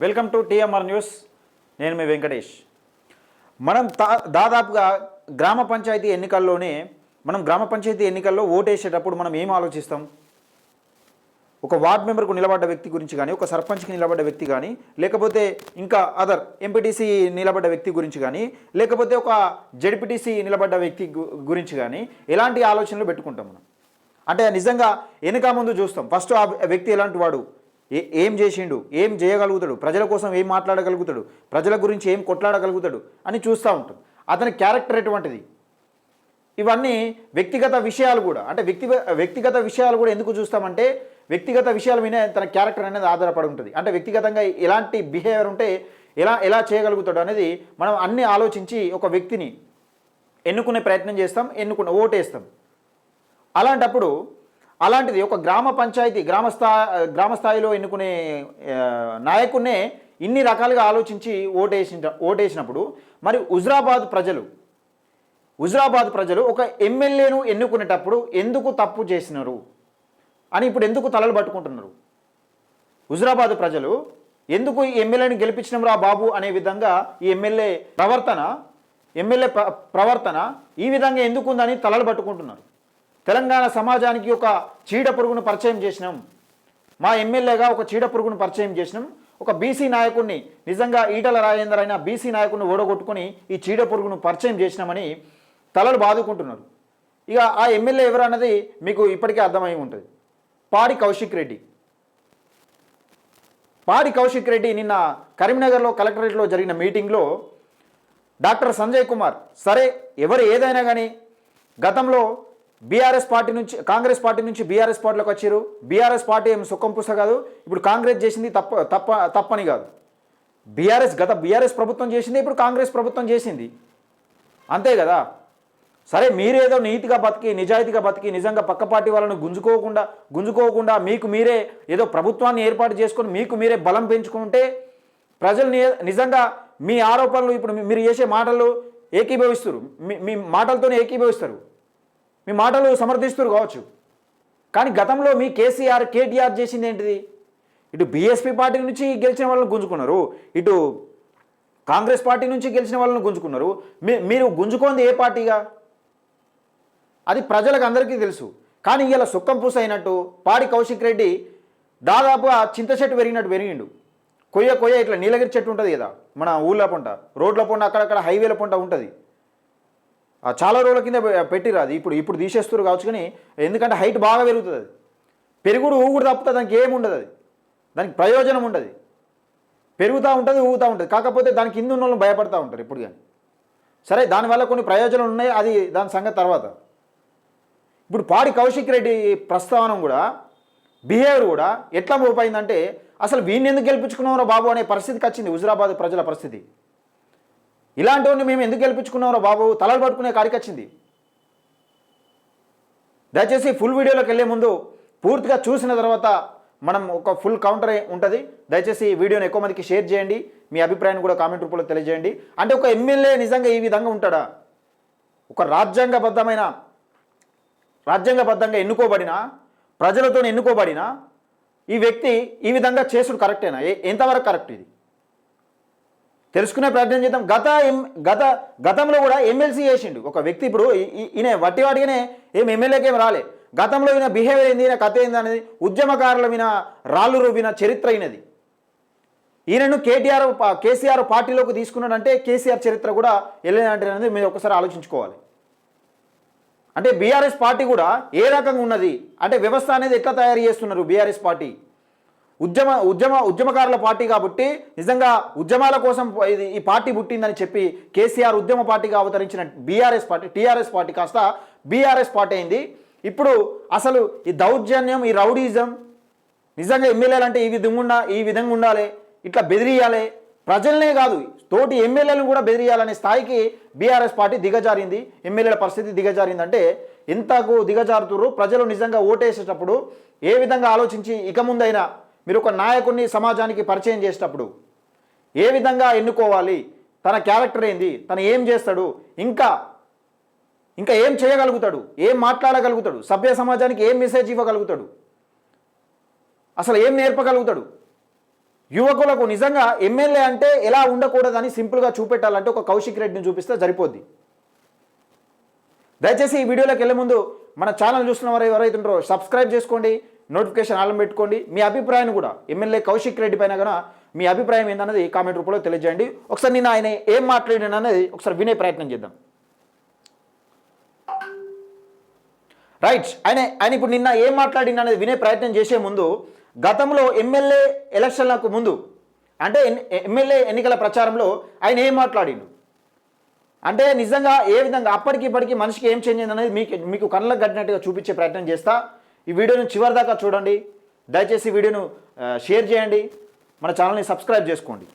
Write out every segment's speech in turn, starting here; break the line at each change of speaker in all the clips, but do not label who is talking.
Welcome to TMR news. నేను మీ వెంకటేష్. మనం దా- దాదాపుగా గ్రామ పంచాయతీ ఎన్నికల్లోనే మనం గ్రామ పంచాయతీ ఎన్నికల్లో ఓటేసేటప్పుడు మనం ఏం ఆలోచిస్తాం? ఒక వార్డ్ మెంబర్కు నిలబడ్డ వ్యక్తి గురించి కానీ ఒక సర్పంచ్కి నిలబడ్డ వ్యక్తి కానీ లేకపోతే ఇంకా అదర్ ఎంపీటీసీ నిలబడ్డ వ్యక్తి గురించి కానీ లేకపోతే ఒక జడ్పీటీసీ నిలబడ్డ వ్యక్తి గురించి కానీ ఎలాంటి ఆలోచనలు పెట్టుకుంటాం మనం? అంటే నిజంగా వెనుక ముందు చూస్తాం. ఫస్ట్ ఆ వ్యక్తి ఎలాంటి వాడు? ఏ ఏం చేసిండు? ఏం చేయగలుగుతాడు? ప్రజల కోసం ఏం మాట్లాడగలుగుతాడు? ప్రజల గురించి ఏం కొట్లాడగలుగుతాడు? అని చూస్తూ ఉంటాం. అతని క్యారెక్టర్ ఎటువంటిది? ఇవన్నీ వ్యక్తిగత విషయాలు కూడా. అంటే వ్యక్తి వ్యక్తిగత విషయాలు కూడా ఎందుకు చూస్తామంటే వ్యక్తిగత విషయాల మీద తన క్యారెక్టర్ అనేది ఆధారపడి ఉంటుంది. అంటే వ్యక్తిగతంగా ఎలాంటి బిహేవియర్ ఉంటే ఎలా ఎలా చేయగలుగుతాడు అనేది మనం అన్ని ఆలోచించి ఒక వ్యక్తిని ఎన్నుకునే ప్రయత్నం చేస్తాం ఎన్నుకున్న ఓటేస్తాం. అలాంటప్పుడు అలాంటిది ఒక గ్రామ పంచాయతీ గ్రామ స్థా గ్రామ స్థాయిలో ఎన్నుకునే ఆ, నాయకున్నే ఇన్ని రకాలుగా ఆలోచించి ఓటేసిన ఓటేసినప్పుడు మరి హుజరాబాద్ ప్రజలు హుజరాబాద్ ప్రజలు ఒక ఎమ్మెల్యేను ఎన్నుకునేటప్పుడు ఎందుకు తప్పు చేసినారు? అని ఇప్పుడు ఎందుకు తలలు పట్టుకుంటున్నారు? హుజరాబాద్ ప్రజలు ఎందుకు ఈ ఎమ్మెల్యేని గెలిపించినాం రా బాబు అనే విధంగా ఈ ఎమ్మెల్యే ప్రవర్తన ఎమ్మెల్యే ప్రవర్తన ఈ విధంగా ఎందుకుందని తలలు పట్టుకుంటున్నారు? తెలంగాణ సమాజానికి ఒక చీడ పురుగును పరిచయం చేసినాం. మా ఎమ్మెల్యేగా ఒక చీడ పురుగును పరిచయం చేసినాం. ఒక బీసీ నాయకుడిని నిజంగా ఈటల రాజేందర్ అయిన బీసీ నాయకుడిని ఓడగొట్టుకొని ఈ చీడ పురుగును పరిచయం చేసినామని తలలు బాదుకుంటున్నారు. ఇక ఆ ఎమ్మెల్యే ఎవరు అన్నది మీకు ఇప్పటికే అర్థమై ఉంటుంది. పాడి కౌశిక్ రెడ్డి. పాడి కౌశిక్ రెడ్డి నిన్న కరీంనగర్లో కలెక్టరేట్లో జరిగిన మీటింగ్లో డాక్టర్ సంజయ్ కుమార్ సరే ఎవరు ఏదైనా కానీ గతంలో బీఆర్ఎస్ పార్టీ నుంచి కాంగ్రెస్ పార్టీ నుంచి బీఆర్ఎస్ పార్టీలోకి వచ్చారు. బీఆర్ఎస్ పార్టీ ఏం సుఖం పుస్త కాదు. ఇప్పుడు కాంగ్రెస్ చేసింది తప్ప తప్ప తప్పని కాదు. బీఆర్ఎస్ గత బీఆర్ఎస్ ప్రభుత్వం చేసింది ఇప్పుడు కాంగ్రెస్ ప్రభుత్వం చేసింది. అంతే కదా? సరే మీరేదో నీతిగా బతికి నిజాయితీగా బతికి నిజంగా పక్క పార్టీ వాళ్ళను గుంజుకోకుండా గుంజుకోకుండా మీకు మీరే ఏదో ప్రభుత్వాన్ని ఏర్పాటు చేసుకొని మీకు మీరే బలం పెంచుకుంటే ప్రజలు నిజంగా మీ ఆరోపణలు ఇప్పుడు మీ- మీరు చేసే మాటలు ఏకీభవిస్తారు. మీ మీ మాటలతోనే ఏకీభవిస్తారు. మీ మాటలు సమర్థిస్తారు కావచ్చు. కానీ గతంలో మీ కేసీఆర్ కేటీఆర్ చేసింది ఏంటిది? ఇటు బీఎస్పీ పార్టీ నుంచి గెలిచిన వాళ్ళని గుంజుకున్నారు. ఇటు కాంగ్రెస్ పార్టీ నుంచి గెలిచిన వాళ్ళని గుంజుకున్నారు. మీ మీరు గుంజుకోంది ఏ పార్టీగా? అది ప్రజలకు అందరికీ తెలుసు. కానీ ఇలా సుక్కం పూస అయినట్టు పాడి కౌశిక్ రెడ్డి దాదాపు ఆ చింత చెట్టు పెరిగినట్టు పెరిగిండు. కొయ్య కొయ్య ఇట్లా నీలగిరి చెట్టు ఉంటుంది కదా మన ఊళ్ళ పంట రోడ్ల పంట అక్కడక్కడ హైవేల పంట ఉంటుంది. చాలా రోజుల కింద పెట్టిరు అది. ఇప్పుడు ఇప్పుడు తీసేస్తారు కావచ్చు కానీ ఎందుకంటే హైట్ బాగా పెరుగుతుంది అది. పెరుగుడు ఊగుడు తప్పితే దానికి ఏమి ఉండదు అది. దానికి ప్రయోజనం ఉండదు పెరుగుతూ ఉంటుంది ఊగుతూ ఉంటుంది. కాకపోతే దాని కింద ఉన్న వాళ్ళు భయపడతా ఉంటారు ఇప్పుడు కానీ. సరే దానివల్ల కొన్ని ప్రయోజనాలు ఉన్నాయి అది దాని సంగతి తర్వాత. ఇప్పుడు పాడి కౌశిక్ రెడ్డి ప్రస్తావన కూడా బిహేవియర్ కూడా ఎట్లా మోపైందంటే అసలు వీడిని ఎందుకు గెలిపించుకున్నారో బాబు అనే పరిస్థితికి వచ్చింది హుజరాబాద్ ప్రజల పరిస్థితి. ఇలాంటివన్నీ మేము ఎందుకు గెలిపించుకున్నామో బాబు? తలలు పట్టుకునే కాడికి దయచేసి ఫుల్ వీడియోలోకి వెళ్ళే ముందు పూర్తిగా చూసిన తర్వాత మనం ఒక ఫుల్ కౌంటర్ ఉంటుంది. దయచేసి ఈ వీడియోని ఎక్కువ మందికి షేర్ చేయండి. మీ అభిప్రాయాన్ని కూడా కామెంట్ రూపంలో తెలియజేయండి. అంటే ఒక ఎమ్మెల్యే నిజంగా ఈ విధంగా ఉంటాడా? ఒక రాజ్యాంగబద్ధమైన రాజ్యాంగబద్ధంగా ఎన్నుకోబడిన ప్రజలతో ఎన్నుకోబడిన ఈ వ్యక్తి ఈ విధంగా చేసుడు కరెక్టేనా ఏ- ఎంతవరకు కరెక్ట్ ఇది? తెలుసుకునే ప్రయత్నం చేద్దాం. గత ఎం గత గతంలో కూడా ఎమ్మెల్సీ చేసిండు. ఒక వ్యక్తి ఇప్పుడు ఈ- ఈ- ఈయన వట్టివాడిగానే ఏం ఎమ్మెల్యేకి ఏం రాలే. గతంలో ఈయన బిహేవియర్ ఏంది ఈయన కథ ఏంది అనేది ఉద్యమకారుల మీద రాళ్ళు రువ్విన చరిత్ర అయినది ఈయనను కేటీఆర్ కేసీఆర్ పార్టీలోకి తీసుకున్నాడంటే కేసీఆర్ చరిత్ర కూడా వెళ్ళేదంటే అనేది మీరు ఒకసారి ఆలోచించుకోవాలి. అంటే బీఆర్ఎస్ పార్టీ కూడా ఏ రకంగా ఉన్నది? అంటే వ్యవస్థ అనేది ఎట్లా తయారు చేస్తున్నారు బీఆర్ఎస్ పార్టీ? ఉద్యమ ఉద్యమ ఉద్యమకారుల పార్టీ కాబట్టి నిజంగా ఉద్యమాల కోసం ఇది ఈ పార్టీ పుట్టిందని చెప్పి కేసీఆర్ ఉద్యమ పార్టీగా అవతరించిన బీఆర్ఎస్ పార్టీ టీఆర్ఎస్ పార్టీ కాస్త బీఆర్ఎస్ పార్టీ అయింది. ఇప్పుడు అసలు ఈ దౌర్జన్యం ఈ రౌడీజం నిజంగా ఎమ్మెల్యేలు అంటే ఈ విధంగా ఉండా ఈ విధంగా ఉండాలి ఇట్లా బెదిరియాలి ప్రజలనే కాదు తోటి ఎమ్మెల్యేలను కూడా బెదిరియాలనే స్థాయికి బీఆర్ఎస్ పార్టీ దిగజారింది. ఎమ్మెల్యేల పరిస్థితి దిగజారిందంటే ఎంతకు దిగజారుతురు ప్రజలు నిజంగా ఓటేసేటప్పుడు ఏ విధంగా ఆలోచించి ఇక ముందైనా మీరు ఒక నాయకుడిని సమాజానికి పరిచయం చేసేటప్పుడు ఏ విధంగా ఎన్నుకోవాలి తన క్యారెక్టర్ ఏంది తను ఏం చేస్తాడు ఇంకా ఇంకా ఏం చేయగలుగుతాడు ఏం మాట్లాడగలుగుతాడు సభ్య సమాజానికి ఏం మెసేజ్ ఇవ్వగలుగుతాడు అసలు ఏం నేర్పగలుగుతాడు? యువకులకు నిజంగా ఎమ్మెల్యే అంటే ఎలా ఉండకూడదని సింపుల్గా చూపెట్టాలంటే ఒక కౌశిక్ రెడ్డిని చూపిస్తే సరిపోద్ది. దయచేసి ఈ వీడియోలోకి వెళ్ళే ముందు మన ఛానల్ చూస్తున్న వారు ఎవరైతుంటారో సబ్స్క్రైబ్ చేసుకోండి. నోటిఫికేషన్ ఆలం పెట్టుకోండి. మీ అభిప్రాయాన్ని కూడా ఎమ్మెల్యే కౌశిక్ రెడ్డి పైన కూడా మీ అభిప్రాయం ఏందన్నది కామెంట్ రూపంలో తెలియజేయండి. ఒకసారి నేను ఆయన ఏం మాట్లాడాను అనేది ఒకసారి వినే ప్రయత్నం చేద్దాం. రైట్ ఆయన ఆయన ఇప్పుడు నిన్న ఏం మాట్లాడిన అనేది వినే ప్రయత్నం చేసే ముందు గతంలో ఎమ్మెల్యే ఎలక్షన్లకు ముందు అంటే ఎమ్మెల్యే ఎన్నికల ప్రచారంలో ఆయన ఏం మాట్లాడిండు? అంటే నిజంగా ఏ విధంగా అప్పటికి ఇప్పటికి మనిషికి ఏం చేంజ్ అయింది అనేది మీకు మీకు కళ్ళకు కట్టినట్టుగా చూపించే ప్రయత్నం చేస్తా. ఈ వీడియోను చివరి దాకా చూడండి. దయచేసి వీడియోను షేర్ చేయండి. మన ఛానల్ని సబ్స్క్రైబ్ చేసుకోండి.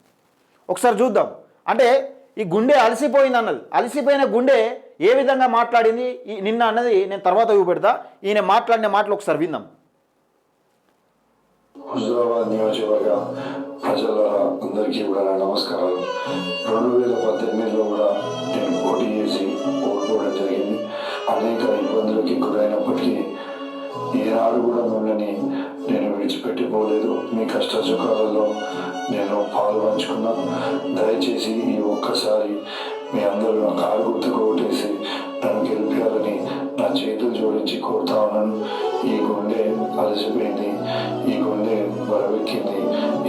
ఒకసారి చూద్దాం. అంటే ఈ గుండె అలసిపోయింది అన్నది. అలసిపోయిన గుండె ఏ విధంగా మాట్లాడింది? ఈ నిన్న అన్నది నేను తర్వాత చూపెడతా ఈయన మాట్లాడిన మాటలు ఒకసారి విందాం.
నియోజకవర్గ ప్రజల అందరికీ కూడా నా నమస్కారాలు. రెండు వేల పద్దెనిమిదిలో కూడా విడిచిపెట్టిపోలేదు మీ కష్ట సుఖాలలో నేను పాలు పంచుకున్నా దయచేసి ఈ ఒక్కసారి మీ అందరూ నా కారు గుర్తుకు ఓటేసి నన్ను గెలిపించాలని నా చేతులు జోడించి కోరుతా ఉన్నాను. ఈ గుండె అలసిపోయింది. ఈ గుండె బరవెక్కింది.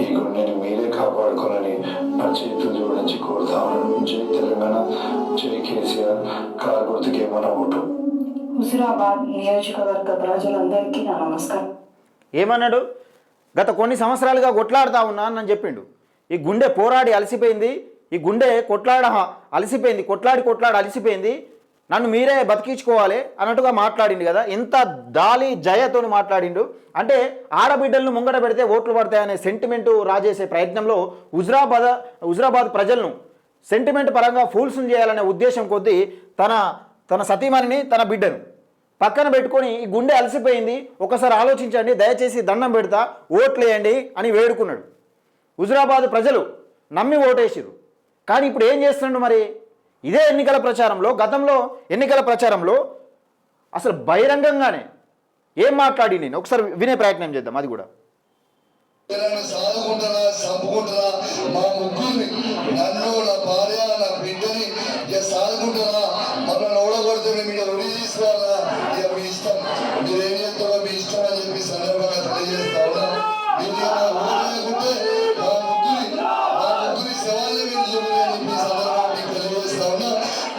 ఈ గుండెని మీరే కాపాడుకోనని నా చేతులు జోడించి కోరుతా ఉన్నాను. జై తెలంగాణ జై కేసీఆర్. కారు గుర్తుకి ఏమన్నా ఓటు.
హుజురాబాద్ నియోజకవర్గ ప్రజలందరికీ నా నమస్కారం.
ఏమన్నాడు? గత కొన్ని సంవత్సరాలుగా కొట్లాడుతా ఉన్నాను అని చెప్పిండు. ఈ గుండె పోరాడి అలసిపోయింది ఈ గుండె కొట్లాడ అలసిపోయింది కొట్లాడి కొట్లాడి అలసిపోయింది. నన్ను మీరే బతికించుకోవాలి అన్నట్టుగా మాట్లాడిండు కదా ఎంత దాలి జయతో మాట్లాడిండు. అంటే ఆడబిడ్డలను ముంగట పెడితే ఓట్లు పడతాయనే సెంటిమెంటు రాజేసే ప్రయత్నంలో హుజరాబాద్ హుజరాబాద్ ప్రజలను సెంటిమెంట్ పరంగా ఫూల్స్ని చేయాలనే ఉద్దేశం కొద్దీ తన తన సతీమణిని తన బిడ్డను పక్కన పెట్టుకొని ఈ గుండె అలసిపోయింది. ఒకసారి ఆలోచించండి దయచేసి దండం పెడతా ఓట్లేయండి అని వేడుకున్నాడు. హుజురాబాద్ ప్రజలు నమ్మి ఓటేసిరు కానీ ఇప్పుడు ఏం చేస్తున్నాడు మరి? ఇదే ఎన్నికల ప్రచారంలో గతంలో ఎన్నికల ప్రచారంలో అసలు బహిరంగంగానే ఏం మాట్లాడి నేను? ఒకసారి వినే ప్రయత్నం చేద్దాం అది కూడా.
పిల్లల్ని చంపుకుంటారా మా ముగ్గురిని నన్ను నా భార్య నా బిడ్డని ఇక మమ్మల్ని ఓడగొడుతుంది మీరు ఒడి మీరు ఏం చేస్తారో మీ ఇష్టం అని చెప్పి సందర్భంగా తెలియజేస్తా మీరు మా ముగ్గురి మా ముగ్గురి మీరు అని చెప్పి సందర్భంగా మీకు తెలియజేస్తా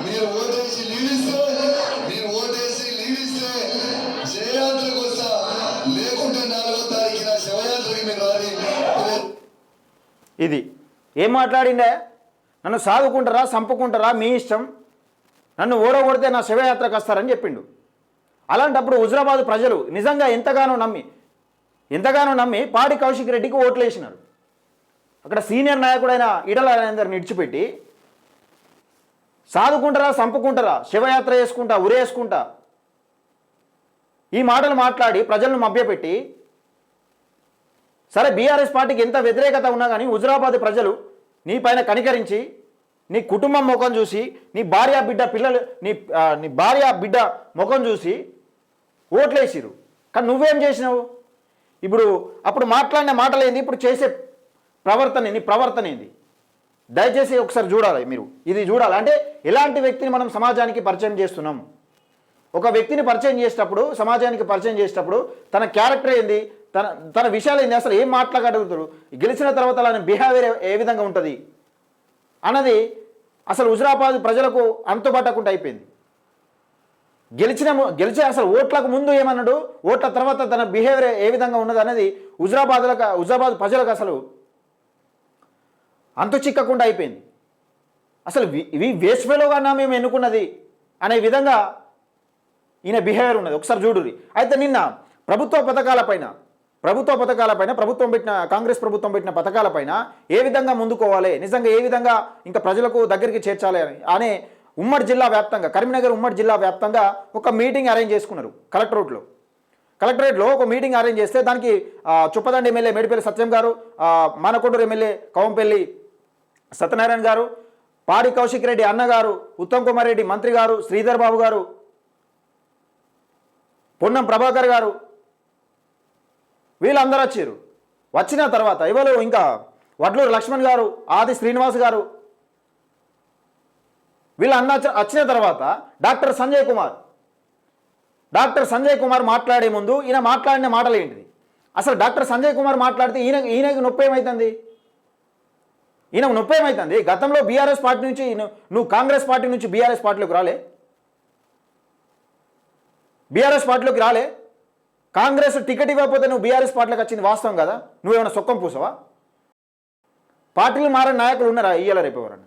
మీరు ఓటేసి లీడిస్తే మీరు ఓటేసి లీడిస్తే జయయాత్రకు వస్తా లేకుంటే నాలుగో తారీఖున మీరు రాని
ఇది ఏం మాట్లాడిండే? నన్ను సాగుకుంటారా చంపుకుంటారా మీ ఇష్టం? నన్ను ఓడగొడితే నా శివయాత్రకు వస్తారని చెప్పిండు. అలాంటప్పుడు హుజరాబాద్ ప్రజలు నిజంగా ఎంతగానో నమ్మి ఎంతగానో నమ్మి పాడి కౌశిక్ రెడ్డికి ఓట్లు వేసినారు. అక్కడ సీనియర్ నాయకుడైన ఈటల రాజేందర్ని ఇడిచిపెట్టి సాదుకుంటారా చంపుకుంటారా శివయాత్ర చేసుకుంటా ఉరేసుకుంటా ఈ మాటలు మాట్లాడి ప్రజలను మభ్యపెట్టి సరే బీఆర్ఎస్ పార్టీకి ఎంత వ్యతిరేకత ఉన్నా కానీ హుజరాబాద్ ప్రజలు నీ పైన కనికరించి నీ కుటుంబం ముఖం చూసి నీ భార్య బిడ్డ పిల్లలు నీ నీ భార్య బిడ్డ ముఖం చూసి ఓట్లేసిరు కానీ నువ్వేం చేసినావు? ఇప్పుడు అప్పుడు మాట్లాడిన మాటలు ఏంది ఇప్పుడు చేసే ప్రవర్తన నీ ప్రవర్తన ఏంది? దయచేసి ఒకసారి చూడాలి మీరు. ఇది చూడాలి. అంటే ఎలాంటి వ్యక్తిని మనం సమాజానికి పరిచయం చేస్తున్నాం? ఒక వ్యక్తిని పరిచయం చేసేటప్పుడు సమాజానికి పరిచయం చేసేటప్పుడు తన క్యారెక్టర్ ఏంది? తన తన విషయాలు ఏంది? అసలు ఏం మాట్లాడగలుగుతారు? గెలిచిన తర్వాత ఆయన బిహేవియర్ ఏ విధంగా ఉంటుంది? అన్నది అసలు హుజరాబాద్ ప్రజలకు అంతుబట్టకుండా అయిపోయింది. గెలిచిన గెలిచే అసలు ఓట్లకు ముందు ఏమన్నాడు? ఓట్ల తర్వాత తన బిహేవియర్ ఏ విధంగా ఉన్నది అనేది హుజరాబాద్లకు హుజరాబాద్ ప్రజలకు అసలు అంతు చిక్కకుండా అయిపోయింది. అసలు వి- ఇవి వేస్వేలోగా మేము ఎన్నుకున్నది అనే విధంగా ఈయన బిహేవియర్ ఉన్నది. ఒకసారి చూడురి అయితే నిన్న ప్రభుత్వ పథకాలపైన ప్రభుత్వ పథకాలపైన ప్రభుత్వం పెట్టిన కాంగ్రెస్ ప్రభుత్వం పెట్టిన పథకాలపైన ఏ విధంగా ముందుకోవాలి? నిజంగా ఏ విధంగా ఇంకా ప్రజలకు దగ్గరికి చేర్చాలి అని అనే ఉమ్మడి జిల్లా వ్యాప్తంగా కరీంనగర్ ఉమ్మడి జిల్లా వ్యాప్తంగా ఒక మీటింగ్ అరేంజ్ చేసుకున్నారు కలెక్టరేట్లో కలెక్టరేట్లో ఒక మీటింగ్ అరేంజ్ చేస్తే దానికి చుప్పదండి ఎమ్మెల్యే మేడిపల్లి సత్యం గారు మానకొండూరు ఎమ్మెల్యే కవంపల్లి సత్యనారాయణ గారు పాడి కౌశిక్ రెడ్డి అన్నగారు ఉత్తమ్ కుమార్ రెడ్డి మంత్రి గారు శ్రీధర్ బాబు గారు పొన్నం ప్రభాకర్ గారు వీళ్ళందరూ వచ్చారు. వచ్చిన తర్వాత ఇవాళ ఇంకా వడ్లూరు లక్ష్మణ్ గారు ఆది శ్రీనివాస్ గారు వీళ్ళు అన్న వచ్చిన తర్వాత డాక్టర్ సంజయ్ కుమార్. డాక్టర్ సంజయ్ కుమార్ మాట్లాడే ముందు ఈయన మాట్లాడిన మాటలు ఏంటిది? అసలు డాక్టర్ సంజయ్ కుమార్ మాట్లాడితే ఈయన ఈయనకి నొప్పి ఏమవుతుంది ఈయనకు నొప్పి ఏమవుతుంది గతంలో బీఆర్ఎస్ పార్టీ నుంచి నువ్వు కాంగ్రెస్ పార్టీ నుంచి బీఆర్ఎస్ పార్టీలోకి రాలే? బీఆర్ఎస్ పార్టీలోకి రాలే? కాంగ్రెస్ టికెట్ ఇవ్వకపోతే నువ్వు బీఆర్ఎస్ పార్టీలోకి వచ్చింది వాస్తవం కదా? నువ్వేమైనా సొక్కం పూసవా? పార్టీలు మారని నాయకులు ఉన్నారా? ఇయ్యాల రేపు ఎవరన్నా?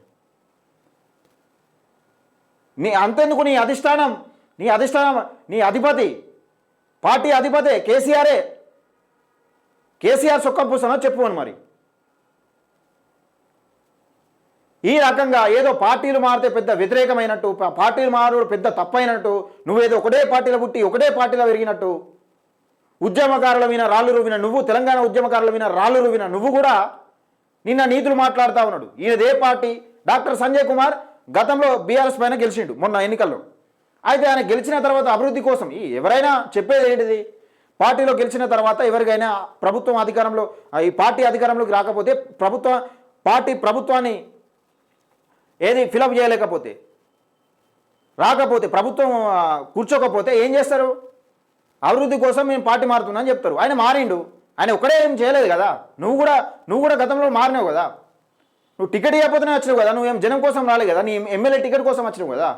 నీ అంతెందుకు నీ అధిష్టానం? నీ అధిష్టానం నీ అధిపతి. పార్టీ అధిపతే కేసీఆరే. కేసీఆర్ సొక్కం పూసనో చెప్పు మరి. ఈ రకంగా ఏదో పార్టీలు మారితే పెద్ద వ్యతిరేకమైనట్టు పార్టీలు మారుడు పెద్ద తప్పైనట్టు నువ్వేదో ఒకటే పార్టీలో పుట్టి ఒకటే పార్టీలో పెరిగినట్టు ఉద్యమకారుల మీద రాళ్ళు రువిన నువ్వు తెలంగాణ ఉద్యమకారుల మీద రాళ్ళు రువిన నువ్వు కూడా నిన్న నీతులు మాట్లాడుతూ ఉన్నాడు. ఈయనదే పార్టీ? డాక్టర్ సంజయ్ కుమార్ గతంలో బీఆర్ఎస్ పైన గెలిచిండు మొన్న ఎన్నికల్లో. అయితే ఆయన గెలిచిన తర్వాత అభివృద్ధి కోసం ఎవరైనా చెప్పేది ఏంటిది? పార్టీలో గెలిచిన తర్వాత ఎవరికైనా ప్రభుత్వం అధికారంలో ఈ పార్టీ అధికారంలోకి రాకపోతే ప్రభుత్వ పార్టీ ప్రభుత్వాన్ని ఏది ఫిలప్ చేయలేకపోతే రాకపోతే ప్రభుత్వం కూర్చోకపోతే ఏం చేస్తారు? అభివృద్ధి కోసం మేము పార్టీ మారుతున్నా అని చెప్తారు. ఆయన మారిండు. ఆయన ఒక్కడే ఏం చేయలేదు కదా. నువ్వు కూడా నువ్వు కూడా గతంలో మారినావు కదా. నువ్వు టికెట్ ఇవ్వకపోతేనే వచ్చినావు కదా నువ్వేం జనం కోసం రాలేదు కదా నీ ఎమ్మెల్యే టికెట్ కోసం వచ్చినావు కదా?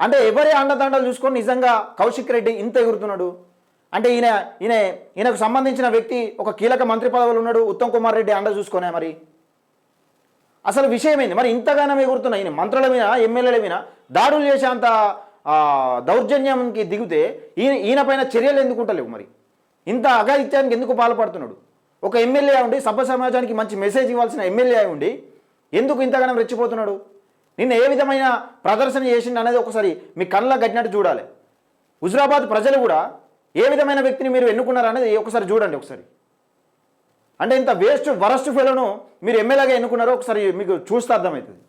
అంటే ఎవరి అండదండలు చూసుకొని నిజంగా కౌశిక్ రెడ్డి ఇంత ఎగురుతున్నాడు? అంటే ఈయన ఈయన ఈయనకు సంబంధించిన వ్యక్తి ఒక కీలక మంత్రి పదవులు ఉన్నాడు ఉత్తమ్ కుమార్ రెడ్డి అండ చూసుకునే మరి. అసలు విషయం ఏంది? మరి ఇంతగానం ఎగురుతున్న ఈయన మంత్రుల మీద ఎమ్మెల్యేల మీద దాడులు చేసేంత ఆ, దౌర్జన్యంకి దిగితే ఈయన ఈయన పైన చర్యలు ఎందుకుంటలేవు మరి? ఇంత అఘాయిత్యానికి ఎందుకు పాల్పడుతున్నాడు? ఒక ఎమ్మెల్యే ఉండి సభ సమాజానికి మంచి మెసేజ్ ఇవ్వాల్సిన ఎమ్మెల్యే ఉండి ఎందుకు ఇంతగానం రెచ్చిపోతున్నాడు నిన్న ఏ విధమైన ప్రదర్శన చేసిండు అనేది ఒకసారి మీ కళ్ళ గట్టినట్టు చూడాలి హుజరాబాద్ ప్రజలు కూడా ఏ విధమైన వ్యక్తిని మీరు ఎన్నుకున్నారు అనేది ఒకసారి చూడండి ఒకసారి అంటే ఇంత వేస్ట్ వరస్ట్ ఫెలోను మీరు ఎమ్మెల్యేగా ఎన్నుకున్నారో ఒకసారి మీకు చూస్తే అర్థమవుతుంది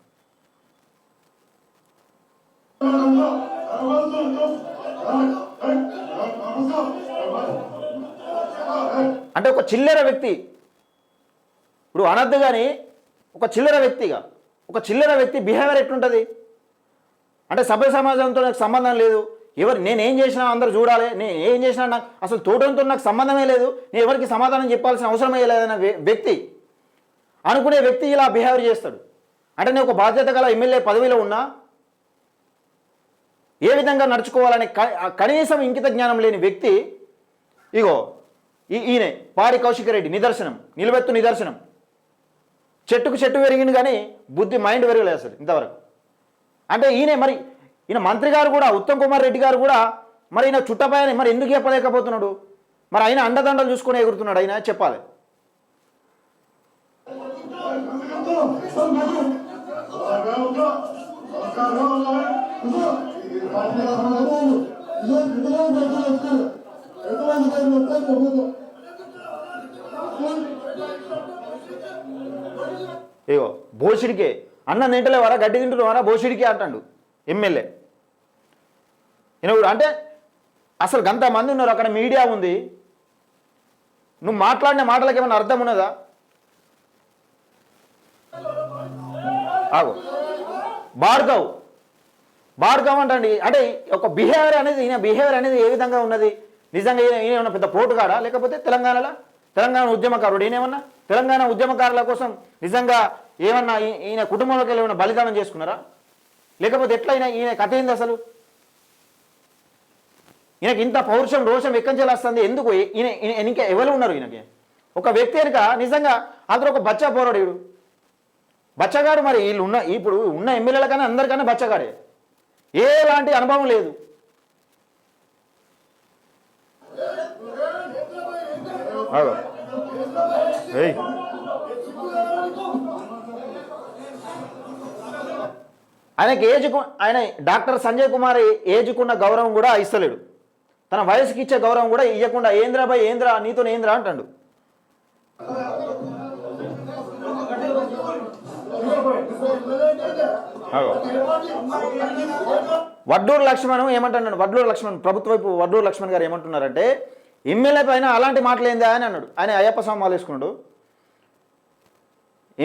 అంటే ఒక చిల్లర వ్యక్తి. ఇప్పుడు అనద్దు కానీ ఒక చిల్లర వ్యక్తిగా ఒక చిల్లర వ్యక్తి బిహేవియర్ ఎట్లుంటుంది? అంటే సభ్య సమాజంతో నాకు సంబంధం లేదు. ఎవరు నేను ఏం చేసినా అందరూ చూడాలి. నేను ఏం చేసినా నాకు అసలు తోటంతో నాకు సంబంధమే లేదు. నేను ఎవరికి సమాధానం చెప్పాల్సిన అవసరమే లేదన్న వ్యక్తి అనుకునే వ్యక్తి ఇలా బిహేవియర్ చేస్తాడు. అంటే నేను ఒక బాధ్యత గల ఎమ్మెల్యే పదవిలో ఉన్నా ఏ విధంగా నడుచుకోవాలనే క- కనీసం ఇంకిత జ్ఞానం లేని వ్యక్తి ఇగో ఈయనే పాడి కౌశిక రెడ్డి నిదర్శనం నిలబెత్తు నిదర్శనం. చెట్టుకు చెట్టు పెరిగింది కానీ బుద్ధి మైండ్ పెరగలేదు అసలు ఇంతవరకు. అంటే ఈయనే మరి ఈయన మంత్రి గారు కూడా ఉత్తమ్ కుమార్ రెడ్డి గారు కూడా మరి ఈయన చుట్టపాయని మరి ఎందుకు చెప్పలేకపోతున్నాడు మరి ఆయన అండదండలు చూసుకొని ఎగురుతున్నాడు ఆయన చెప్పాలి. ఇగో భోషుడికే అన్న తింటలేవారా గడ్డి తింటున్నావారా భోషుడికే అంటాడు ఎమ్మెల్యే. ఈయన అంటే అసలు గంత మంది ఉన్నారు అక్కడ మీడియా ఉంది. నువ్వు మాట్లాడిన మాటలకు ఏమైనా అర్థం ఉన్నదా? ఆగు. భార్గవ్ భార్గవ్ అంటండి. అంటే ఒక బిహేవియర్ అనేది ఈయన బిహేవియర్ అనేది ఏ విధంగా ఉన్నది? నిజంగా ఈయన ఏమన్నా పెద్ద పోటుగాడా? లేకపోతే తెలంగాణలో? తెలంగాణ ఉద్యమకారుడు ఈయనేమన్నా? తెలంగాణ ఉద్యమకారుల కోసం నిజంగా ఏమన్నా ఈయన కుటుంబంలోకి వెళ్ళి ఏమైనా బలిదానం చేసుకున్నారా? లేకపోతే ఎట్లయినా ఈయన కథ ఏంది అసలు? ఈయనకి ఇంత పౌరుషం రోషం ఎక్కడి వస్తుంది? ఎందుకు? ఈయన ఇంకా ఎవరు ఉన్నారు ఈయనకి? ఒక వ్యక్తి కనుక నిజంగా అందులో ఒక బచ్చా పోరాడు బచ్చగాడు మరి వీళ్ళు ఉన్న ఇప్పుడు ఉన్న ఎమ్మెల్యేల కన్నా అందరికన్నా బచ్చగాడే. ఎలాంటి అనుభవం లేదు. హలో. ఏయ్. ఆయనకి ఏజ్కు ఆయన డాక్టర్ సంజయ్ కుమార్ ఏజ్కున్న గౌరవం కూడా ఇస్తలేడు. తన వయసుకి ఇచ్చే గౌరవం కూడా ఇవ్వకుండా ఏంద్రా బాయ్ ఏంద్రా నీతో ఏంద్రా అంటాడు. వడ్డూరు లక్ష్మణ్ ఏమంటున్నాడు? వడ్డూరు లక్ష్మణ్ ప్రభుత్వ వైపు వడ్డూరు లక్ష్మణ్ గారు ఏమంటున్నారంటే ఎమ్మెల్యే పైన అలాంటి మాటలు ఏందా అని అన్నాడు. ఆయన అయ్యప్ప స్వామి వేసుకున్నాడు.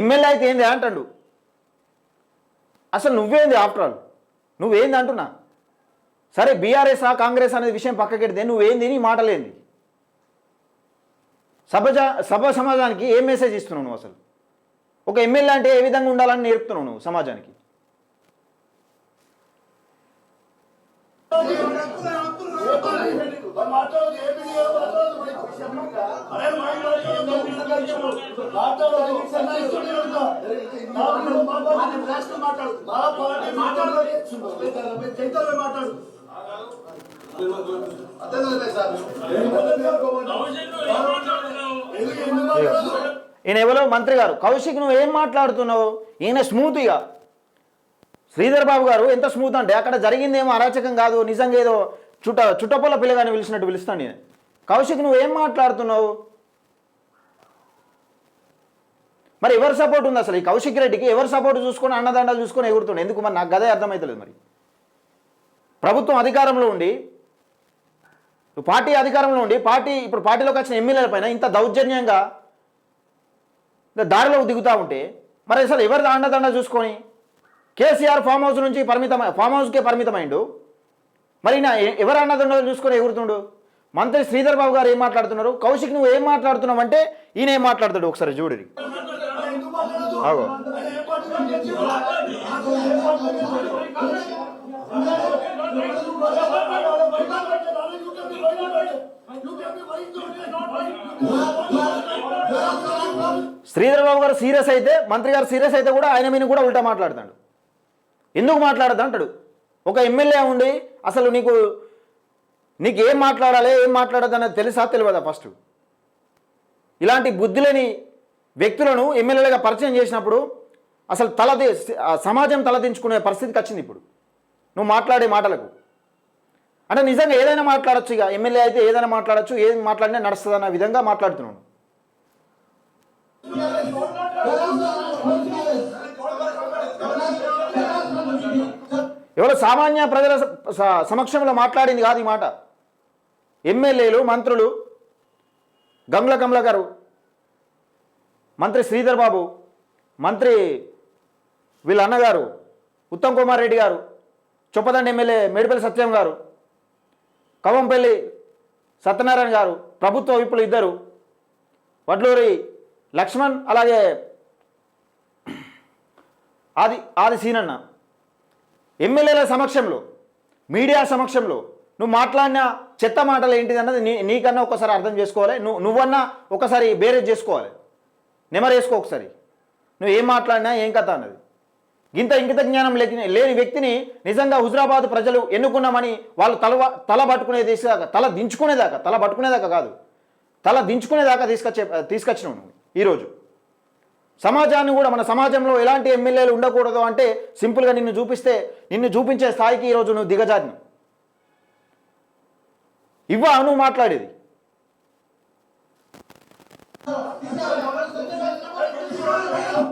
ఎమ్మెల్యే అయితే ఏంది అంటాడు. అసలు నువ్వేంది ఆఫ్టర్ ఆల్ నువ్వేంది అంటున్నా? సరే బీఆర్ఎస్ ఆ కాంగ్రెస్ అనేది విషయం పక్కకెడితే నువ్వేంది నీ మాటలేంది సభజ సభ సమాజానికి ఏం మెసేజ్ ఇస్తున్నావు నువ్వు అసలు? ఒక ఎమ్మెల్యే అంటే ఏ విధంగా ఉండాలని నేర్పుతున్నావు నువ్వు సమాజానికి? ఈయన ఎవరో? మంత్రి గారు. కౌశిక్ నువ్వు ఏం మాట్లాడుతున్నావు? ఈయన స్మూత్గా. శ్రీధర్ బాబు గారు ఎంత స్మూత్ అంటే అక్కడ జరిగిందేమో అరాచకం కాదు నిజంగా ఏదో చుట్ట చుట్టపొల్ల పిల్లగాని పిలిచినట్టు పిలుస్తాను నేను. కౌశిక్ నువ్వు ఏం మాట్లాడుతున్నావు? మరి ఎవరు సపోర్ట్ ఉంది అసలు? ఈ కౌశిక్ రెడ్డికి ఎవరు సపోర్ట్ చూసుకొని అన్నదండాలు చూసుకొని ఎగురుతుండే? ఎందుకు మరి? నాకు గదే అర్థమవుతలేదు మరి. ప్రభుత్వం అధికారంలో ఉండి నువ్వు పార్టీ అధికారంలో ఉండి పార్టీ ఇప్పుడు పార్టీలోకి వచ్చిన ఎమ్మెల్యేల పైన ఇంత దౌర్జన్యంగా దారిలో దిగుతూ ఉంటే మరి అసలు ఎవరి అండదండ చూసుకొని? కేసీఆర్ ఫామ్ హౌస్ నుంచి పరిమితం ఫామ్ హౌస్కే పరిమితమైండు? మరి ఎవరు అన్నదండో చూసుకొని ఎగురుతుండు? మంత్రి శ్రీధర్ బాబు గారు ఏం మాట్లాడుతున్నారు? కౌశిక్ నువ్వు ఏం మాట్లాడుతున్నావు అంటే ఈయన ఏం మాట్లాడతాడు? ఒకసారి చూడు ఆగో. శ్రీధర్ బాబు గారు సీరియస్ అయితే మంత్రి గారు సీరియస్ అయితే కూడా ఆయన మీద కూడా ఉల్టా మాట్లాడతాడు. ఎందుకు మాట్లాడతా అంటాడు? ఒక ఎమ్మెల్యే ఉండి అసలు నీకు నీకు ఏం మాట్లాడాలి ఏం మాట్లాడదు అనేది తెలుసా తెలియదా ఫస్ట్ ఇలాంటి బుద్ధి లేని వ్యక్తులను ఎమ్మెల్యేలుగా పరిచయం చేసినప్పుడు అసలు తలది సమాజం తలదించుకునే పరిస్థితికి వచ్చింది ఇప్పుడు. నువ్వు మాట్లాడే మాటలకు. అంటే నిజంగా ఏదైనా మాట్లాడచ్చు ఇక. ఎమ్మెల్యే అయితే ఏదైనా మాట్లాడచ్చు ఏది మాట్లాడినా నడుస్తుంది అన్న విధంగా మాట్లాడుతున్నాను. ఎవరో సామాన్య ప్రజల స- సమక్షంలో మాట్లాడింది కాదు ఈ మాట. ఎమ్మెల్యేలు మంత్రులు గంగుల కమల గారు మంత్రి శ్రీధర్ బాబు మంత్రి వీళ్ళ అన్నగారు ఉత్తమ్ కుమార్ రెడ్డి గారు చొప్పదండి ఎమ్మెల్యే మేడిపల్లి సత్యం గారు కవంపల్లి సత్యనారాయణ గారు ప్రభుత్వ విప్పులు ఇద్దరు వడ్లూరి లక్ష్మణ్ అలాగే ఆది ఆది సీనన్న. ఎమ్మెల్యేల సమక్షంలో మీడియా సమక్షంలో నువ్వు మాట్లాడిన చెత్త మాటలు ఏంటిది అన్నది నీ నీకన్నా ఒకసారి అర్థం చేసుకోవాలి. నువ్వు నువ్వన్నా ఒకసారి బేరేజ్ చేసుకోవాలి. నెమరేసుకో ఒకసారి. నువ్వు ఏం మాట్లాడినా ఏం కథ అన్నది. ఇంత ఇంకిత జ్ఞానం లేని లేని వ్యక్తిని నిజంగా హుజరాబాద్ ప్రజలు ఎన్నుకున్నామని వాళ్ళు తల తల పట్టుకునే దాకా తల దించుకునేదాకా తల పట్టుకునేదాకా కాదు. తల దించుకునేదాకా తీసుకొచ్చే తీసుకొచ్చినావు నువ్వు ఈరోజు. సమాజాన్ని కూడా మన సమాజంలో ఎలాంటి ఎమ్మెల్యేలు ఉండకూడదు అంటే సింపుల్గా నిన్ను చూపిస్తే నిన్ను చూపించే స్థాయికి ఈరోజు నువ్వు దిగజారిన ఇవ్వా నువ్వు మాట్లాడేది.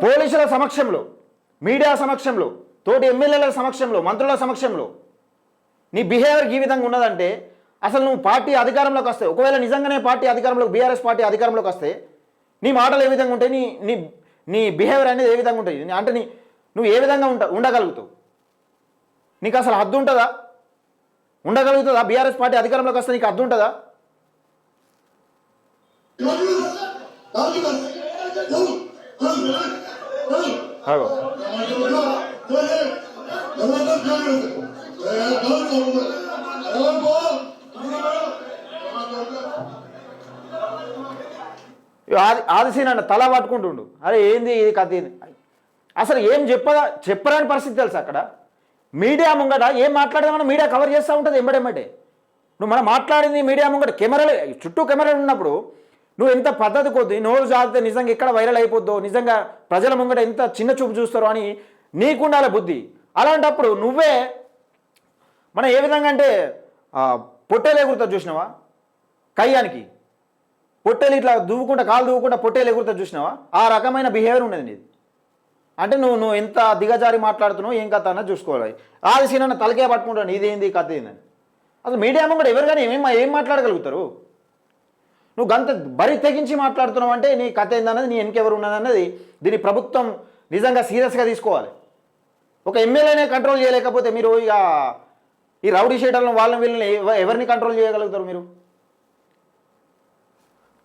పోలీసుల సమక్షంలో మీడియా సమక్షంలో తోటి ఎమ్మెల్యేల సమక్షంలో మంత్రుల సమక్షంలో నీ బిహేవియర్ ఈ విధంగా ఉన్నదంటే అసలు నువ్వు పార్టీ అధికారంలోకి వస్తే ఒకవేళ నిజంగానే పార్టీ అధికారంలోకి బీఆర్ఎస్ పార్టీ అధికారంలోకి వస్తే నీ మాటలు ఏ విధంగా ఉంటాయి నీ నీ నీ బిహేవియర్ అనేది ఏ విధంగా ఉంటుంది అంటే నీ నువ్వు ఏ విధంగా ఉంట ఉండగలుగుతావు నీకు అసలు హద్దు ఉంటుందా ఉండగలుగుతుందా బీఆర్ఎస్ పార్టీ అధికారంలోకి వస్తే నీకు హద్దు ఉంటుందా అగో ఆది ఆదిశీన అన్న తల పట్టుకుంటుండు. అరే ఏంది ఇది కథ అసలు ఏం చెప్పదా? చెప్పరాని పరిస్థితి తెలుసు అక్కడ? మీడియా ముంగట ఏం మాట్లాడదామన్నా మీడియా కవర్ చేస్తూ ఉంటుంది ఎంబడెంబడే నువ్వు మనం మాట్లాడింది మీడియా ముంగట కెమెరాలు చుట్టూ కెమెరాలు ఉన్నప్పుడు నువ్వు ఎంత పద్ధతి కొద్ది నోరు జాగితే నిజంగా ఎక్కడ వైరల్ అయిపోద్దో నిజంగా ప్రజల ముంగట ఎంత చిన్న చూపు చూస్తారో అని నీకుండాలి బుద్ధి. అలాంటప్పుడు నువ్వే మనం ఏ విధంగా అంటే పొట్టేలే పొట్టేలు చూసినావా? కయ్యానికి. పొట్టేలు ఇట్లా దువ్వుకుంటా కాలు దువ్వుకుంటా పొట్టేలు ఎగురుతా చూసినావా? ఆ రకమైన బిహేవియర్ ఉండేది నీది. అంటే నువ్వు నువ్వు ఎంత దిగజారి మాట్లాడుతున్నావు ఏం కథ అన్నది చూసుకోవాలి. ఆది సీనన్న తలకే పట్టుకుంటాను ఇదేంది కథ ఏందని. అసలు మీడియా కూడా ఎవరు కానీ ఏమేమి ఏం మాట్లాడగలుగుతారు? నువ్వు గంత బరి తెగించి మాట్లాడుతున్నావు అంటే నీ కథ ఏందన్నది నీ వెనకెవరు ఉన్నదన్నది దీన్ని ప్రభుత్వం నిజంగా సీరియస్గా తీసుకోవాలి. ఒక ఎమ్మెల్యేనే కంట్రోల్ చేయలేకపోతే మీరు ఇక ఈ రౌడీ షీటర్లను వాళ్ళని వీళ్ళని ఎవరిని కంట్రోల్ చేయగలుగుతారు మీరు?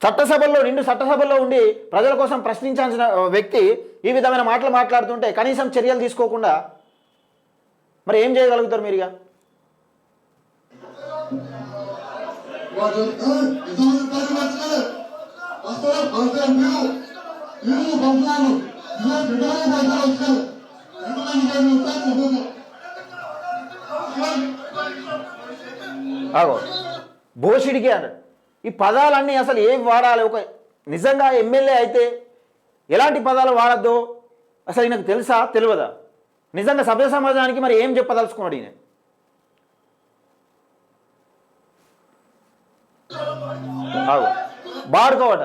చట్టసభల్లో నిండు చట్టసభల్లో ఉండి ప్రజల కోసం ప్రశ్నించాల్సిన వ్యక్తి ఈ విధమైన మాటలు మాట్లాడుతుంటే కనీసం చర్యలు తీసుకోకుండా మరి ఏం చేయగలుగుతారు మీరు ఇక అన్నాడు ఈ పదాలన్నీ అసలు ఏం వాడాలి? ఒక నిజంగా ఎమ్మెల్యే అయితే ఎలాంటి పదాలు వాడద్దో? అసలు ఈయనకు తెలుసా? తెలియదా? నిజంగా సభ్య సమాజానికి మరి ఏం చెప్పదలుచుకున్నాడు ఈయన? బాడుకోవట.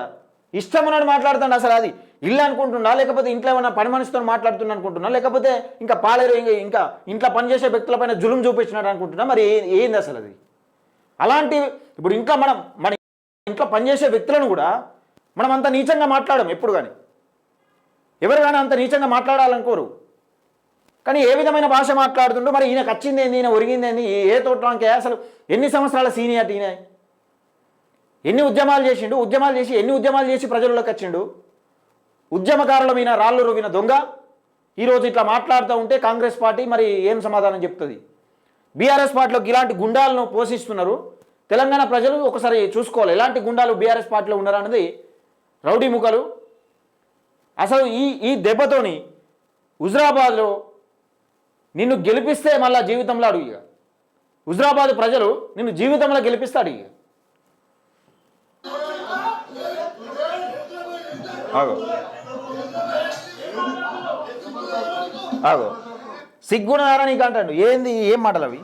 ఇష్టం ఉన్నాడు మాట్లాడుతాడు అసలు అది? ఇల్లు అనుకుంటున్నా లేకపోతే ఇంట్లో ఏమైనా పని మనిషితో మాట్లాడుతున్నా అనుకుంటున్నా లేకపోతే ఇంకా పాలేరు ఇంకా- ఇంకా ఇంట్లో పనిచేసే వ్యక్తులపైన జులుం చూపించినాడు అనుకుంటున్నా మరి ఏంది అసలు అది? అలాంటి ఇప్పుడు ఇంకా మనం మన ఇంట్లో పనిచేసే వ్యక్తులను కూడా మనం అంత నీచంగా మాట్లాడము ఎప్పుడు కానీ ఎవరు కానీ అంత నీచంగా మాట్లాడాలనుకోరు. కానీ ఏ విధమైన భాష మాట్లాడుతుండో మరి ఈయనకు వచ్చింది ఏంది ఈయన ఒరిగింది ఏంది ఏ- ఏ అసలు ఎన్ని సంవత్సరాల సీనియర్ ఈయన? ఎన్ని ఉద్యమాలు చేసిండు ఉద్యమాలు చేసి ఎన్ని ఉద్యమాలు చేసి ప్రజల్లోకి వచ్చిండు? ఉద్యమకారుల మీద రాళ్ళు రువిన దొంగ ఈరోజు ఇట్లా మాట్లాడుతూ ఉంటే కాంగ్రెస్ పార్టీ మరి ఏం సమాధానం చెప్తుంది? బీఆర్ఎస్ పార్టీలోకి ఇలాంటి గుండాలను పోషిస్తున్నారు. తెలంగాణ ప్రజలు ఒకసారి చూసుకోవాలి. ఎలాంటి గుండాలు బీఆర్ఎస్ పార్టీలో ఉన్నారన్నది రౌడీ ముఖలు. అసలు ఈ ఈ దెబ్బతోని హుజరాబాద్లో నిన్ను గెలిపిస్తే మళ్ళా జీవితంలో అడుగు ఇక. హుజరాబాద్ ప్రజలు నిన్ను జీవితంలో గెలిపిస్తాడు ఇక. ఆగో. ఆగో. నీకు అంటాడు. ఏంది ఏం మాటలు అవి?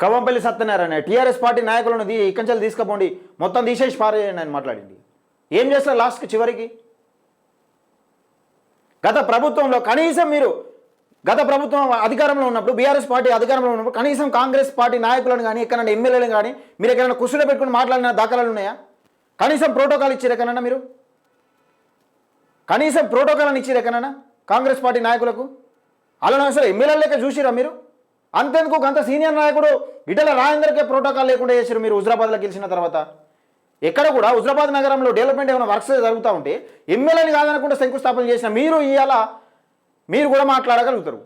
కవంపల్లి సత్యనారాయణ టీఆర్ఎస్ పార్టీ నాయకులను దీ ఇక్కడి తీసుకుపోండి. మొత్తం తీసేసి పారేయండి అని మాట్లాడింది. ఏం చేస్తారు లాస్ట్కి చివరికి? గత ప్రభుత్వంలో కనీసం మీరు గత ప్రభుత్వం అధికారంలో ఉన్నప్పుడు బీఆర్ఎస్ పార్టీ అధికారంలో ఉన్నప్పుడు కనీసం కాంగ్రెస్ పార్టీ నాయకులను కానీ ఎక్కడైనా ఎమ్మెల్యేలను కానీ మీరు ఎక్కడైనా కుర్చీలో పెట్టుకుని మాట్లాడిన దాఖలాలు ఉన్నాయా? కనీసం ప్రోటోకాల్ ఇచ్చారు ఎక్కడన్నా మీరు? కనీసం ప్రోటోకాల్ అని ఇచ్చారు ఎక్కడైనా కాంగ్రెస్ పార్టీ నాయకులకు? అలా అసలు ఎమ్మెల్యేలు లెక్క చూసిరా మీరు? అంతేందుకు? గంత సీనియర్ నాయకుడు ఇటల రాజేందర్కే ప్రోటోకాల్ లేకుండా చేశారు మీరు హుజరాబాద్లో గెలిచిన తర్వాత. ఎక్కడ కూడా హుజరాబాద్ నగరంలో డెవలప్మెంట్ ఏమైనా వర్క్స్ జరుగుతూ ఉంటే ఎమ్మెల్యేని కాదనకుండా శంకుస్థాపన చేసిన మీరు ఇవాళ మీరు కూడా మాట్లాడగలుగుతారు.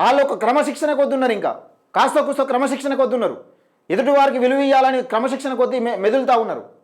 వాళ్ళు ఒక క్రమశిక్షణ కొద్దున్నారు ఇంకా. కాస్త కూస్త క్రమశిక్షణ కొద్దున్నారు. ఎదుటి వారికి విలువ ఇవ్వాలని క్రమశిక్షణ కొద్దీ మె మెదులుతూ ఉన్నారు.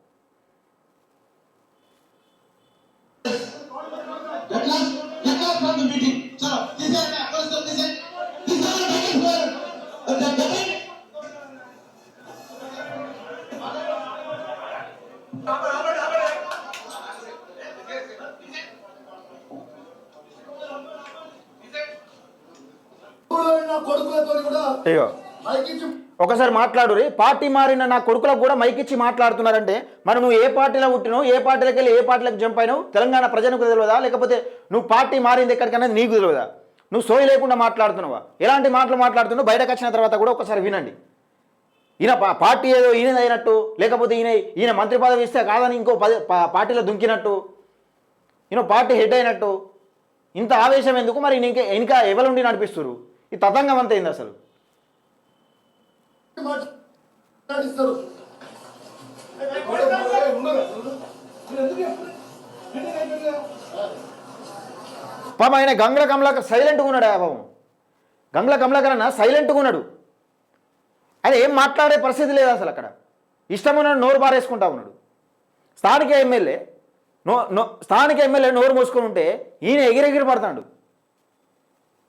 అయ్యో ఒకసారి మాట్లాడు రే పార్టీ మారిన నా కొడుకులకు కూడా మైకిచ్చి మాట్లాడుతున్నారంటే మరి నువ్వు ఏ పార్టీలో పుట్టినావు ఏ పార్టీలకు వెళ్ళి ఏ పార్టీలకు జంప్ అయినావు? తెలంగాణ ప్రజలకు తెలియదా? లేకపోతే నువ్వు పార్టీ మారింది ఎక్కడికైనా నీకు తెలియదా? నువ్వు సోయి లేకుండా మాట్లాడుతున్నావా? ఎలాంటి మాటలు మాట్లాడుతున్నావు? బయటకు వచ్చిన తర్వాత కూడా ఒకసారి వినండి. ఈయన పార్టీ ఏదో ఈయన అయినట్టు లేకపోతే ఈయన ఈయన మంత్రి పదవి ఇస్తే కాదని ఇంకో పార్టీలో దుంకినట్టు ఈయన పార్టీ హెడ్ అయినట్టు ఇంత ఆవేశం ఎందుకు? మరి ఇంకా ఇంకా ఎవరుండి నడిపిస్తున్నారు ఈ తతంగం అంత అయింది అసలు?
మాట్లాడిస్తారు
పాపం ఆయన గంగల కమలాకర్ సైలెంట్గా ఉన్నాడు ఆ పాపం గంగల కమలాకర్ అన్న సైలెంట్గా ఉన్నాడు. ఆయన ఏం మాట్లాడే పరిస్థితి లేదు అసలు అక్కడ. ఇష్టం ఉన్నాడు నోరు పారేసుకుంటా ఉన్నాడు. స్థానిక ఎమ్మెల్యే నో నో స్థానిక ఎమ్మెల్యే నోరు మూసుకొని ఉంటే ఈయన ఎగిరెగిరి పడతాడు.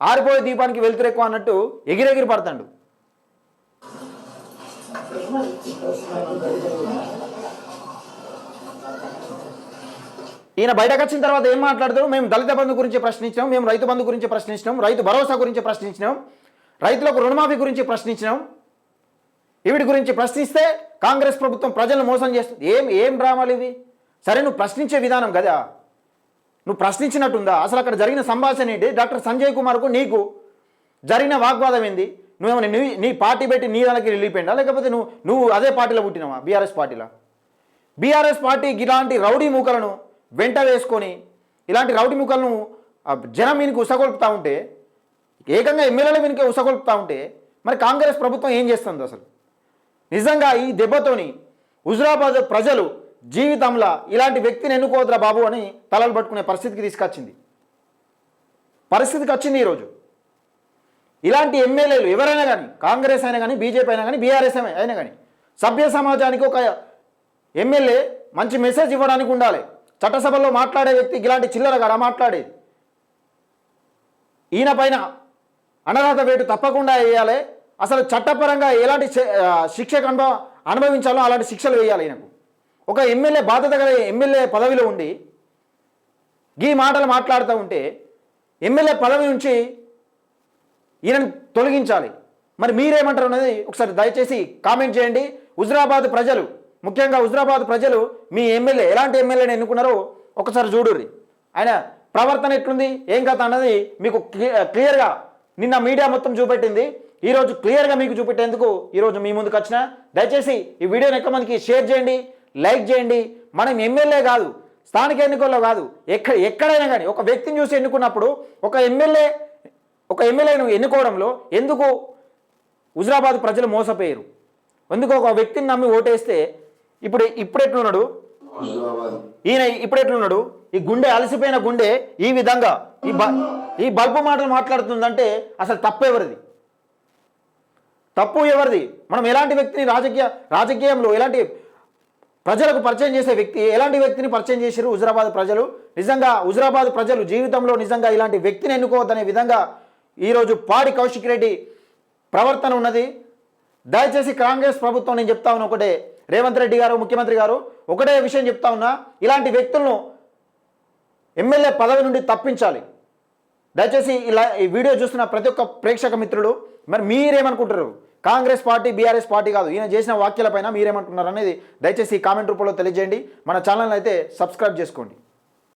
ఆరిపోయే దీపానికి వెళ్తురెక్కువ అన్నట్టు ఎగిరెగిరి పడతాడు. ఈయన బయటకు వచ్చిన తర్వాత ఏం మాట్లాడతారు మేము దళిత బంధు గురించి ప్రశ్నించినాం మేము రైతు బంధు గురించి ప్రశ్నించినాం రైతు భరోసా గురించి ప్రశ్నించినాం రైతులకు రుణమాఫీ గురించి ప్రశ్నించినాం. వీటి గురించి ప్రశ్నిస్తే కాంగ్రెస్ ప్రభుత్వం ప్రజలను మోసం చేస్తుంది. ఏం ఏం డ్రామాలు ఇవి? సరే నువ్వు ప్రశ్నించే విధానం కదా. నువ్వు ప్రశ్నించినట్టుందా? అసలు అక్కడ జరిగిన సంభాషణ ఏంటి? డాక్టర్ సంజయ్ కుమార్కు నీకు జరిగిన వాగ్వాదం ఏంది? నువ్వేమైనా నీ నీ పార్టీ పెట్టి నీ దానికి వెళ్ళిపోయిందా లేకపోతే నువ్వు నువ్వు అదే పార్టీలో పుట్టినావా? బీఆర్ఎస్ పార్టీలో? బీఆర్ఎస్ పార్టీ ఇలాంటి రౌడీ మూకలను వెంట వేసుకొని ఇలాంటి రౌడీ మూకలను జనం మీనికి ఉసగొల్పుతూ ఉంటే ఏకంగా ఎమ్మెల్యేల వెనుక ఉసగొల్పుతూ ఉంటే మరి కాంగ్రెస్ ప్రభుత్వం ఏం చేస్తుంది అసలు? నిజంగా ఈ దెబ్బతోని హుజరాబాద్ ప్రజలు జీవితంలో ఇలాంటి వ్యక్తిని ఎన్నుకోవద్దురా బాబు అని తలలు పట్టుకునే పరిస్థితికి తీసుకొచ్చింది. పరిస్థితికి వచ్చింది ఈరోజు. ఇలాంటి ఎమ్మెల్యేలు ఎవరైనా కానీ కాంగ్రెస్ అయినా కానీ బీజేపీ అయినా కానీ బీఆర్ఎస్ అయినా కానీ సభ్య సమాజానికి ఒక ఎమ్మెల్యే మంచి మెసేజ్ ఇవ్వడానికి ఉండాలి. చట్టసభలో మాట్లాడే వ్యక్తి ఇలాంటి చిల్లర గడ మాట్లాడేది ఈయన పైన అనర్హత వేటు తప్పకుండా వేయాలి. అసలు చట్టపరంగా ఎలాంటి శిక్ష శిక్షకు అనుభవ అనుభవించాలో అలాంటి శిక్షలు వేయాలి ఈయనకు. ఒక ఎమ్మెల్యే బాధ్యత గల ఎమ్మెల్యే పదవిలో ఉండి ఈ మాటలు మాట్లాడుతూ ఉంటే ఎమ్మెల్యే పదవి నుంచి ఈయనను తొలగించాలి. మరి మీరేమంటారు అనేది ఒకసారి దయచేసి కామెంట్ చేయండి. హుజరాబాద్ ప్రజలు ముఖ్యంగా హుజరాబాద్ ప్రజలు మీ ఎమ్మెల్యే ఎలాంటి ఎమ్మెల్యేని ఎన్నుకున్నారో ఒకసారి చూడుర్రి. ఆయన ప్రవర్తన ఎట్లుంది ఏం కథ అన్నది మీకు క్లియర్ క్లియర్గా నిన్న మీడియా మొత్తం చూపెట్టింది. ఈరోజు క్లియర్గా మీకు చూపెట్టేందుకు ఈరోజు మీ ముందుకు వచ్చిన. దయచేసి ఈ వీడియోని ఎక్కువ మందికి షేర్ చేయండి లైక్ చేయండి. మనం ఎమ్మెల్యే కాదు స్థానిక ఎన్నికల్లో కాదు ఎక్కడ ఎక్కడైనా కానీ ఒక వ్యక్తిని చూసి ఎన్నుకున్నప్పుడు ఒక ఎమ్మెల్యే ఒక ఎమ్మెల్యేను ఎన్నుకోవడంలో ఎందుకు హుజరాబాద్ ప్రజలు మోసపోయారు? ఎందుకు ఒక వ్యక్తిని నమ్మి ఓటేస్తే ఇప్పుడు ఇప్పుడు ఎట్లున్నాడు?
హుజరాబాద్.
ఈయన ఇప్పుడు ఎట్లున్నాడు? ఈ గుండె అలసిపోయిన గుండె ఈ విధంగా ఈ బ ఈ బల్బు మాటలు మాట్లాడుతుందంటే అసలు తప్పు ఎవరిది? తప్పు ఎవరిది? మనం ఎలాంటి వ్యక్తిని రాజకీయ రాజకీయంలో ఎలాంటి ప్రజలకు పరిచయం చేసే వ్యక్తి ఎలాంటి వ్యక్తిని పరిచయం చేశారు హుజరాబాద్ ప్రజలు? నిజంగా హుజరాబాద్ ప్రజలు జీవితంలో నిజంగా ఇలాంటి వ్యక్తిని ఎన్నుకోవద్దనే విధంగా ఈరోజు పాడి కౌశిక్ రెడ్డి ప్రవర్తన ఉన్నది. దయచేసి కాంగ్రెస్ ప్రభుత్వం నేను చెప్తా ఉన్నా ఒకటే రేవంత్ రెడ్డి గారు ముఖ్యమంత్రి గారు ఒకటే విషయం చెప్తా ఉన్నా ఇలాంటి వ్యక్తులను ఎమ్మెల్యే పదవి నుండి తప్పించాలి. దయచేసి ఇలా ఈ వీడియో చూస్తున్న ప్రతి ఒక్క ప్రేక్షక మిత్రుడు మరి మీరేమనుకుంటారు కాంగ్రెస్ పార్టీ బీఆర్ఎస్ పార్టీ కాదు ఈయన చేసిన వాక్యాలపైన మీరేమంటున్నారు అనేది దయచేసి కామెంట్ రూపంలో తెలియజేయండి. మన ఛానల్ అయితే సబ్స్క్రైబ్ చేసుకోండి.